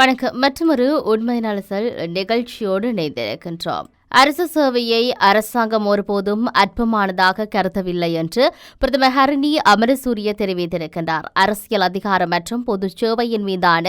வணக்கம். மற்றொரு உண்மை நலசல் நிகழ்ச்சியோடு இணைந்திருக்கின்றோம். அரசு சேவையை அரசாங்கம் ஒருபோதும் அற்பமானதாக கருதவில்லை என்று பிரதமர் ஹரணி அமரசூரிய தெரிவித்திருக்கின்றார். அரசியல் அதிகாரம் மற்றும் பொது சேவையின் மீதான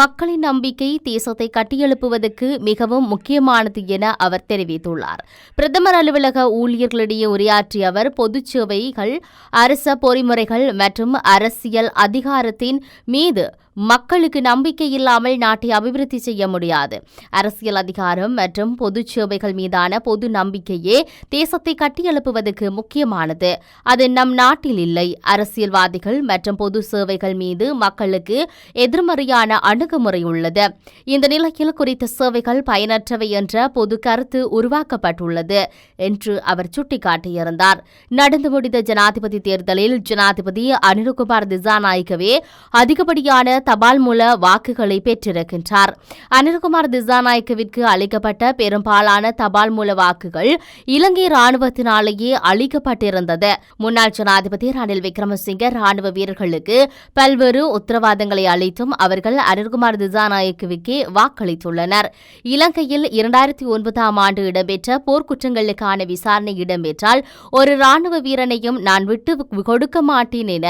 மக்களின் நம்பிக்கை தேசத்தை கட்டியெழுப்புவதற்கு மிகவும் முக்கியமானது என அவர் தெரிவித்துள்ளார். பிரதமர் அலுவலக ஊழியர்களிடையே உரையாற்றிய அவர் பொது சேவைகள் அரச பொறிமுறைகள் மற்றும் அரசியல் அதிகாரத்தின் மீது மக்களுக்கு நம்பிக்கை இல்லாமல் நாட்டை அபிவிருத்தி செய்ய முடியாது. அரசியல் அதிகாரம் மற்றும் பொது சேவைகள் மீதான பொது நம்பிக்கையே தேசத்தை கட்டியெழுப்புவதற்கு முக்கியமானது. அது நம் நாட்டில் இல்லை. அரசியல்வாதிகள் மற்றும் பொது சேவைகள் மீது மக்களுக்கு எதிர்மறையான அணுகுமுறை உள்ளது. இந்த நிலையில் குறித்த சேவைகள் பயனற்றவை என்ற பொது கருத்து உருவாக்கப்பட்டுள்ளது என்று அவர் சுட்டிக்காட்டியிருந்தார். நடந்து முடிந்த ஜனாதிபதி தேர்தலில் ஜனாதிபதி அனிருகுமார் திசாநாயகவே அதிகப்படியான தபால் மூல வாக்குகளை பெற்றிருக்கின்றார். அனில்குமார் திசாநாயக்கவிற்கு அளிக்கப்பட்ட பெரும்பாலான தபால் மூல வாக்குகள் இலங்கை ராணுவத்தினாலேயே அளிக்கப்பட்டிருந்தது முன்னாள் ஜனாதிபதி ரணில் விக்ரமசிங்க ராணுவ வீரர்களுக்கு பல்வேறு உத்தரவாதங்களை அளித்தும் அவர்கள் அனில்குமார் திசாநாயக்குவிக்கு வாக்களித்துள்ளனர். இலங்கையில் இரண்டாயிரத்தி ஒன்பதாம் ஆண்டு இடம்பெற்ற போர்க்குற்றங்களுக்கான விசாரணை இடம்பெற்றால் ஒரு ராணுவ வீரனையும் நான் விட்டு கொடுக்க மாட்டேன் என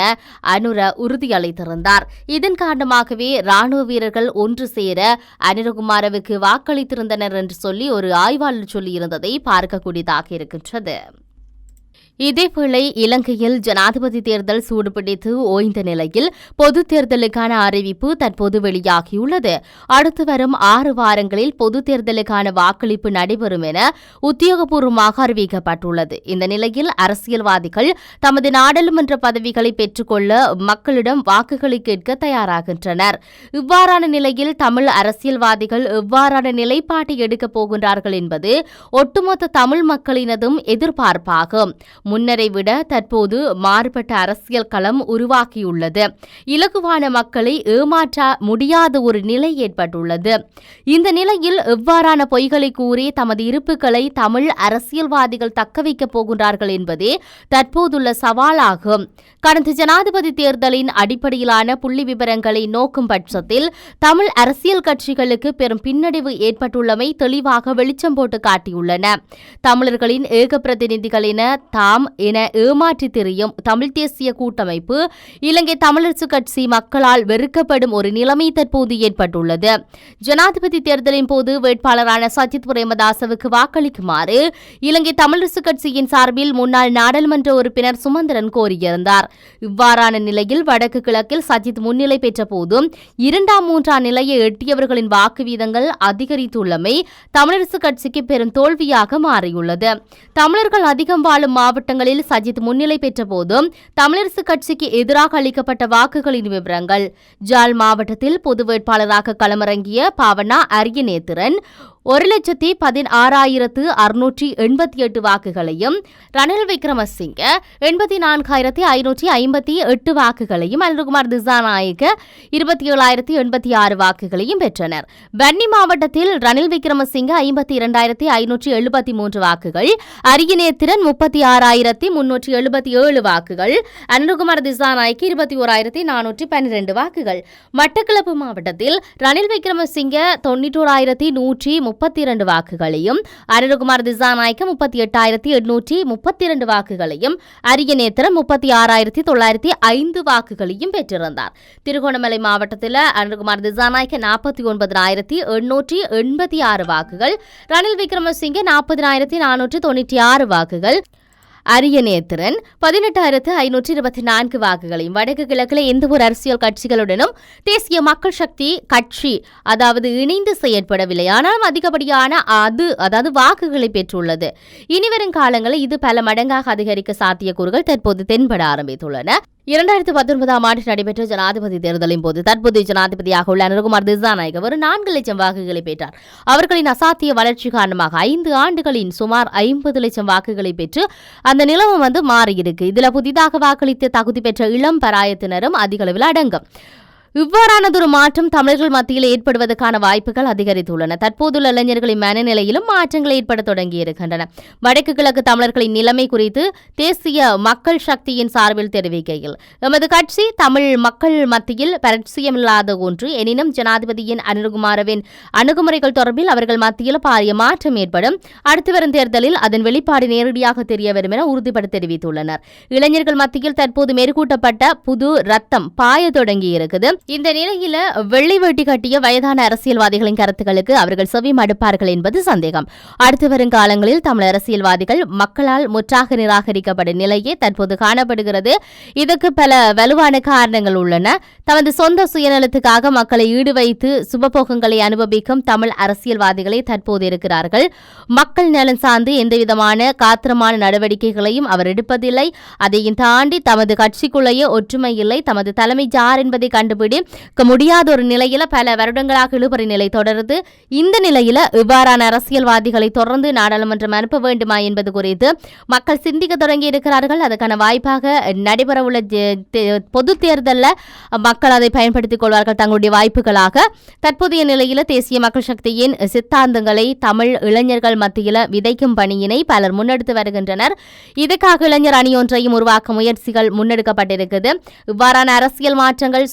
அனுர உறுதியளித்திருந்தார். இதன் காரணமாகவே ராணுவ வீரர்கள் ஒன்று சேர அனிரகுமாரவுக்கு வாக்களித்திருந்தனர் என்று சொல்லி ஒரு ஆய்வாளர் சொல்லியிருந்ததை பார்க்கக்கூடியதாக இருக்கின்றது. இதேவேளை இலங்கையில் ஜனாதிபதி தேர்தல் சூடுபிடித்து ஓய்ந்த நிலையில் பொது தேர்தலுக்கான அறிவிப்பு தற்போது வெளியாகியுள்ளது. அடுத்து வரும் ஆறு வாரங்களில் பொது தேர்தலுக்கான வாக்களிப்பு நடைபெறும் என உத்தியோகபூர்வமாக அறிவிக்கப்பட்டுள்ளது. இந்த நிலையில் அரசியல்வாதிகள் தமது நாடாளுமன்ற பதவிகளை பெற்றுக்கொள்ள மக்களிடம் வாக்குகளை கேட்க தயாராகின்றனர். இவ்வாறான நிலையில் தமிழ் அரசியல்வாதிகள் எவ்வாறான நிலைப்பாட்டை எடுக்கப் போகின்றார்கள் என்பது ஒட்டுமொத்த தமிழ் மக்களினதும் எதிர்பார்ப்பாகும். முன்னரை விட தற்போது மாறுபட்ட அரசியல் களம் உருவாக்கியுள்ளது. இலகுவான மக்களை ஏமாற்ற முடியாத ஒரு நிலை ஏற்பட்டுள்ளது. இந்த நிலையில் எவ்வாறான பொய்களை கூறி தமது இருப்புகளை தமிழ் அரசியல்வாதிகள் தக்கவைக்கப் போகின்றார்கள் என்பதே தற்போதுள்ள சவாலாகும். கடந்த ஜனாதிபதி தேர்தலின் அடிப்படையிலான புள்ளி விவரங்களை நோக்கும் பட்சத்தில் தமிழ் அரசியல் கட்சிகளுக்கு பெரும் பின்னடைவு ஏற்பட்டுள்ளமை தெளிவாக வெளிச்சம் போட்டு காட்டியுள்ளன. தமிழர்களின் ஏக பிரதிநிதிகள் என தாம் என ஏமாற்றி திரியும் தமிழ் தேசிய கூட்டமைப்பு இலங்கை தமிழரசு கட்சி மக்களால் வெறுக்கப்படும் ஒரு நிலைமை தற்போது ஏற்பட்டுள்ளது. ஜனாதிபதி தேர்தலின் போது வேட்பாளரான சஜித் பிரேமதாசவுக்கு வாக்களிக்குமாறு இலங்கை தமிழரசு கட்சியின் சார்பில் முன்னாள் நாடாளுமன்ற உறுப்பினர் சுமந்திரன் கோரியிருந்தார். இவ்வாறான நிலையில் வடக்கு கிழக்கில் சஜித் முன்னிலை பெற்ற போதும் இரண்டாம் மூன்றாம் நிலையை எட்டியவர்களின் வாக்கு வீதங்கள் அதிகரித்துள்ளமை தமிழரசு கட்சிக்கு பெரும் தோல்வியாக மாறியுள்ளது. தமிழர்கள் அதிகம் வாழும் மாவட்ட மாவட்டங்களில் சஜித் முன்னிலை பெற்ற போதும் தமிழரசு கட்சிக்கு எதிராக அளிக்கப்பட்ட வாக்குகளின் விவரங்கள். ஜால் மாவட்டத்தில் பொது வேட்பாளராக களமிறங்கிய பாவனா அரியநேத்திரன் ஒரு லட்சத்தி பதினாறாயிரத்து அறுநூற்றி எண்பத்தி எட்டு வாக்குகளையும் ரணில் விக்ரமசிங்க எண்பத்தி நான்காயிரத்தி ஐநூற்றி ஐம்பத்தி எட்டு வாக்குகளையும் அனில்குமார் திசாநாயக இருபத்தி ஏழாயிரத்தி எண்பத்தி ஆறு வாக்குகளையும் பெற்றனர். பன்னி மாவட்டத்தில் ரணில் விக்ரமசிங்க ஐம்பத்தி இரண்டாயிரத்தி ஐநூற்றி எழுபத்தி மூன்று வாக்குகள் அரியநேத்திரன் முப்பத்தி ஆறாயிரத்தி முன்னூற்றி எழுபத்தி ஏழு வாக்குகள் அனில்குமார் திசாநாயக்கு இருபத்தி ஓராயிரத்தி நானூற்றி பன்னிரண்டு வாக்குகள். மட்டக்களப்பு மாவட்டத்தில் ரணில் விக்ரமசிங்க தொன்னூற்றோராயிரத்தி நூற்றி முப்பத்தி இரண்டு வாக்குகளையும் அருண்குமார் திசாநாயக்க முப்பத்தி எட்டாயிரத்தி எண்ணூற்றி முப்பத்தி இரண்டு வாக்குகளையும் அரியநேத்திரம் முப்பத்தி ஆறாயிரத்தி தொள்ளாயிரத்தி ஐந்து வாக்குகளையும் பெற்றிருந்தார். திருகோணமலை மாவட்டத்தில் அருண்குமார் திசாநாயக்க நாற்பத்தி ஒன்பதாயிரத்தி எண்ணூற்றி எண்பத்தி ஆறு வாக்குகள் ரணில் விக்ரமசிங்கே நாற்பதினாயிரத்தி நானூற்றி தொண்ணூற்றி ஆறு வாக்குகள் அரியநேத்திரன் பதினெட்டாயிரத்து ஐநூற்றி இருபத்தி நான்கு வாக்குகளையும் வடக்கு கிழக்கில் எந்த ஒரு அரசியல் கட்சிகளுடனும் தேசிய மக்கள் சக்தி கட்சி அதாவது இணைந்து செயற்படவில்லை. ஆனாலும் அதிகப்படியான அது அதாவது வாக்குகளை பெற்றுள்ளது. இனிவரும் காலங்களில் இது பல மடங்காக அதிகரிக்க சாத்தியக்கூறுகள் தற்போது தென்பட ஆரம்பித்துள்ளன. இரண்டாயிரத்தி பத்தொன்பதாம் ஆண்டு நடைபெற்ற ஜனாதிபதி தேர்தலின் போது தற்போதைய ஜனாதிபதியாக உள்ள அனுகுமார் திசாநாயக் ஒரு நான்கு லட்சம் வாக்குகளை பெற்றார். அவர்களின் அசாத்திய வளர்ச்சி காரணமாக ஐந்து ஆண்டுகளின் சுமார் ஐம்பது லட்சம் வாக்குகளை பெற்று அந்த நிலவு வந்து மாறியிருக்கு. இதுல புதிதாக வாக்களித்து தகுதி பெற்ற இளம் பராயத்தினரும் அதிக அளவில் அடங்கும். இவ்வாறானதொரு மாற்றம் தமிழர்கள் மத்தியில் ஏற்படுவதற்கான வாய்ப்புகள் அதிகரித்துள்ளன. தற்போதுள்ள இளைஞர்களின் மனநிலையிலும் மாற்றங்கள் ஏற்பட தொடங்கியிருக்கின்றன வடக்கு கிழக்கு தமிழர்களின் நிலைமை குறித்து தேசிய மக்கள் சக்தியின் சார்பில் தெரிவிக்கையில் எமது கட்சி தமிழ் மக்கள் மத்தியில் பரிச்சயமில்லாத ஒன்று. எனினும் ஜனாதிபதியின் அனுகுமாரவின் அணுகுமுறைகள் தொடர்பில் அவர்கள் மத்தியில் பாரிய மாற்றம் ஏற்படும். அடுத்து வரும் தேர்தலில் அதன் வெளிப்பாடு நேரடியாக தெரிய வரும் என உறுதிபட தெரிவித்துள்ளனர். இளைஞர்கள் மத்தியில் தற்போது மேற்கூட்டப்பட்ட புது ரத்தம் பாய தொடங்கி இந்த நிலையில வெள்ளை வேட்டி கட்டிய வயதான அரசியல்வாதிகளின் கருத்துக்களுக்கு அவர்கள் செவி மடுப்பார்கள் என்பது சந்தேகம். அடுத்து வரும் காலங்களில் தமிழ் அரசியல்வாதிகள் மக்களால் முற்றாக நிராகரிக்கப்படும் நிலையே தற்போது காணப்படுகிறது. இதற்கு பல வலுவான காரணங்கள் உள்ளன. தமது சொந்த சுயநலத்துக்காக மக்களை ஈடு வைத்து சுபபோகங்களை அனுபவிக்கும் தமிழ் அரசியல்வாதிகளே தற்போது இருக்கிறார்கள். மக்கள் நலன் சார்ந்து எந்தவிதமான காத்திரமான நடவடிக்கைகளையும் அவர் எடுப்பதில்லை. அதையும் தாண்டி தமது கட்சிக்குள்ளேயே ஒற்றுமை இல்லை. தமது தலைமை ஜார் என்பதை கண்டுபிடி முடியாத ஒரு நிலையில பல வருடங்களாக இழுபறி நிலை தொடருது. இந்த நிலையில இவ்வாறான அரசியல்வாதிகளை தொடர்ந்து நாடாளுமன்றம் அனுப்ப வேண்டுமா என்பது குறித்து மக்கள் சிந்திக்க தொடங்கி இருக்கிறார்கள். அதற்கான வாய்ப்பாக நடைபெறவுள்ள பொது தேர்தலில் மக்கள் அதை பயன்படுத்திக் கொள்வார்கள் தங்களுடைய வாய்ப்புகளாக. தற்போதைய நிலையில தேசிய மக்கள் சக்தியின் சித்தாந்தங்களை தமிழ் இளைஞர்கள் மத்தியில் விதைக்கும் பணியினை பலர் முன்னெடுத்து வருகின்றனர். இதற்காக இளைஞர் அணி ஒன்றையும் உருவாக்க முயற்சிகள் முன்னெடுக்கப்பட்டிருக்கிறது இவ்வாறான அரசியல் மாற்றங்கள்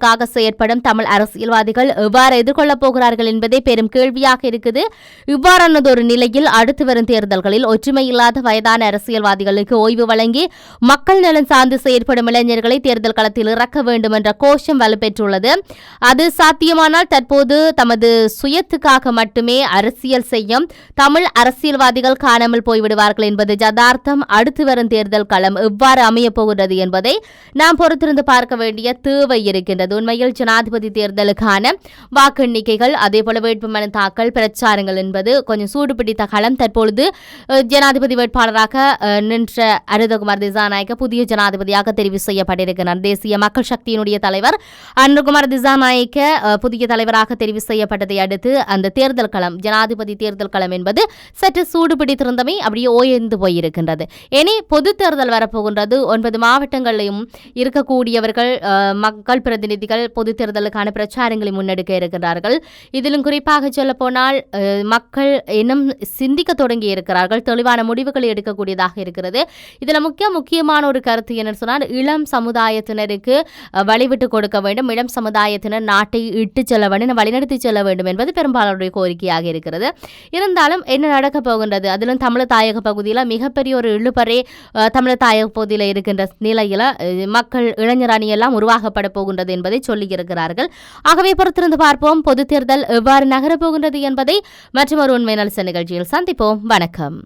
சுயநலத்துக்காக செயற்படும் தமிழ் அரசியல்வாதிகள் எவ்வாறு எதிர்கொள்ளப் போகிறார்கள் என்பதே பெரும் கேள்வியாக இருக்குது. இவ்வாறானதொரு நிலையில் அடுத்து வரும் தேர்தல்களில் ஒற்றுமை இல்லாத வயதான அரசியல்வாதிகளுக்கு ஓய்வு வழங்கி மக்கள் நலன் சார்ந்து செயற்படும் இளைஞர்களை தேர்தல் களத்தில் இறக்க வேண்டும் என்ற கோஷம் வலுப்பெற்றுள்ளது. அது சாத்தியமானால் தற்போது தமது சுயத்துக்காக மட்டுமே அரசியல் செய்யும் தமிழ் அரசியல்வாதிகள் காணாமல் போய்விடுவார்கள் என்பது ஜதார்த்தம் அடுத்து வரும் தேர்தல் களம் எவ்வாறு அமையப் போகிறது என்பதை நாம் பொறுத்திருந்து பார்க்க வேண்டிய தேவை இருக்கின்றது உண்மையில் ஜனாதிபதி தேர்தலுக்கான வாக்கு எண்ணிக்கைகள் அதேபோல வேட்புமனு தாக்கல் பிரச்சாரங்கள் என்பது கொஞ்சம் சூடு பிடித்த களம். தற்பொழுது ஜனாதிபதி வேட்பாளராக நின்ற அருதகுமார் திசாநாயக்க புதிய ஜனாதிபதியாக தெரிவு செய்யப்பட்டிருக்கிறார். தேசிய மக்கள் சக்தியினுடைய தலைவர் அனுகுமார் திசாநாயக்க புதிய தலைவராக தெரிவு செய்யப்பட்டதை அடுத்து அந்த தேர்தல் களம் ஜனாதிபதி தேர்தல் களம் என்பது சற்று சூடு பிடித்திருந்தமை அப்படியே ஓய்ந்து போயிருக்கின்றது. இனி பொது தேர்தல் வரப்போகின்றது. ஒன்பது மாவட்டங்களிலும் இருக்கக்கூடியவர்கள் மக்கள் பிரதிநிதிகள் பொது தேர்தலுக்கான பிரச்சாரங்களை முன்னெடுக்க இருக்கிறார்கள். இதிலும் குறிப்பாக சொல்லப்போனால் மக்கள் இன்னும் சிந்திக்க தொடங்கி இருக்கிறார்கள். தெளிவான முடிவுகளை எடுக்கக்கூடியதாக இருக்கிறது. இதில் முக்கிய முக்கியமான ஒரு கருத்து என்ன சொன்னால் இளம் சமுதாயத்தினருக்கு வழிவிட்டு கொடுக்க வேண்டும். இளம் சமுதாயத்தினர் நாட்டை இட்டு செல்ல வேண்டும் வழிநடத்தி செல்ல வேண்டும் என்பது பெரும்பாலானுடைய கோரிக்கையாக இருக்கிறது. இருந்தாலும் என்ன நடக்க போகின்றது? அதிலும் தமிழ் தாயக பகுதியில் மிகப்பெரிய ஒரு இழுபறை தமிழ் தாயக பகுதியில் இருக்கின்ற நிலையில் மக்கள் இளைஞர் அணியெல்லாம் உருவாக்கப்பட போகின்றது என்பதை சொல்லியிருக்கிறார்கள். ஆகவே பொறுத்திருந்து பார்ப்போம். பொது தேர்தல் எவ்வாறு நகரப்போகின்றது என்பதை மற்றும் ஒரு உண்மை நலச நிகழ்ச்சியில் சந்திப்போம். வணக்கம்.